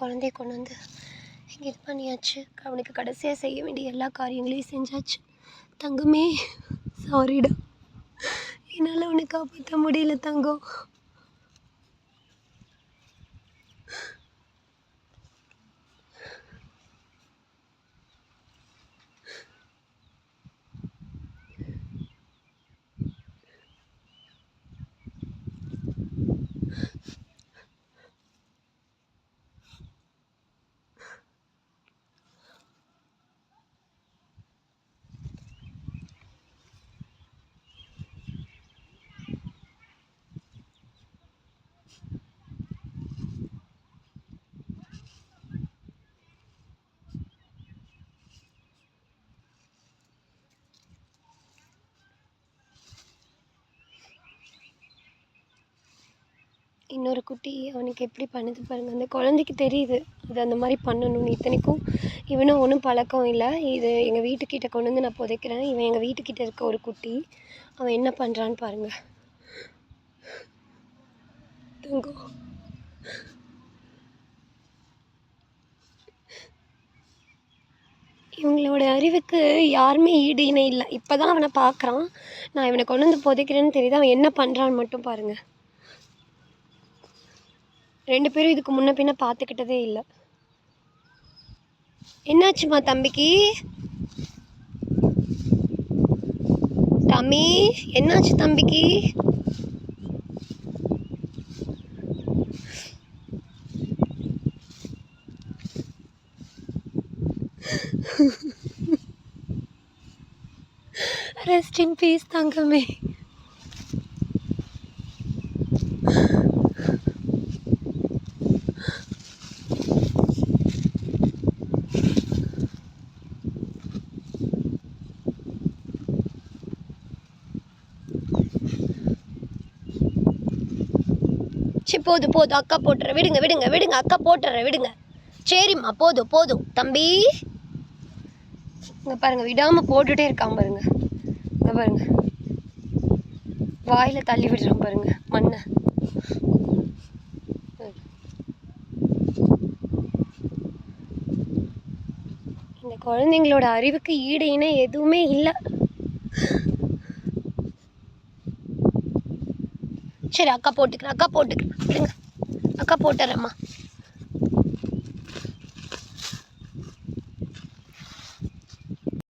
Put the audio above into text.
குழந்தைய கொண்டு வந்து இங்கே இது பண்ணியாச்சு. அவனுக்கு கடைசியாக செய்ய வேண்டிய எல்லா காரியங்களையும் செஞ்சாச்சு. தங்கமே சாரிடா என்னால் உன்னை காப்பாற்ற முடியல தங்கம். இன்னொரு குட்டி அவனுக்கு எப்படி பண்ணுது பாருங்கள் அந்த குழந்தைக்கு தெரியுது. அது அந்த மாதிரி பண்ணணும்னு இத்தனைக்கும் இவனும் ஒன்றும் பழக்கம் இல்லை. இது எங்கள் வீட்டுக்கிட்ட கொண்டு வந்து நான் புதைக்கிறேன். இவன் எங்கள் வீட்டுக்கிட்ட இருக்க ஒரு குட்டி. அவன் என்ன பண்ணுறான்னு பாருங்கள் தங்கம் இவங்களோட அறிவுக்கு யாருமே ஈடு இணை இல்லை. இப்போ தான் அவனை பார்க்குறான் நான் இவனை கொண்டு வந்து புதைக்கிறேன்னு தெரியுது. அவன் என்ன பண்ணுறான்னு மட்டும் பாருங்கள் ரெண்டு பேரும் இதுக்கு முன்ன பின்ன பார்த்துக்கிட்டதே இல்லை. என்னாச்சுமா தம்பிக்கு? தம்பி என்னாச்சு தம்பிக்கு? ரெஸ்ட் இன் பீஸ் தங்கமே. போதும் போதும் அக்கா போட்டுறேன் விடுங்க விடுங்க விடுங்க அக்கா போட்டுறேன் விடுங்க. சரிம்மா போதும் போதும். தம்பி. இங்கே பாருங்க விடாமல் போட்டுகிட்டே இருக்கான் பாருங்க. இங்கே பாருங்க. வாயில் தள்ளி விடுறான் பாருங்க மண்ணை. இந்த குழந்தைங்களோட அறிவுக்கு ஈடு இணை எதுவுமே இல்லை. சரி அக்கா போட்டுக்கிறேன் அக்கா போட்டுக்கிறேன். அக்கா போட்டுறேம்மா.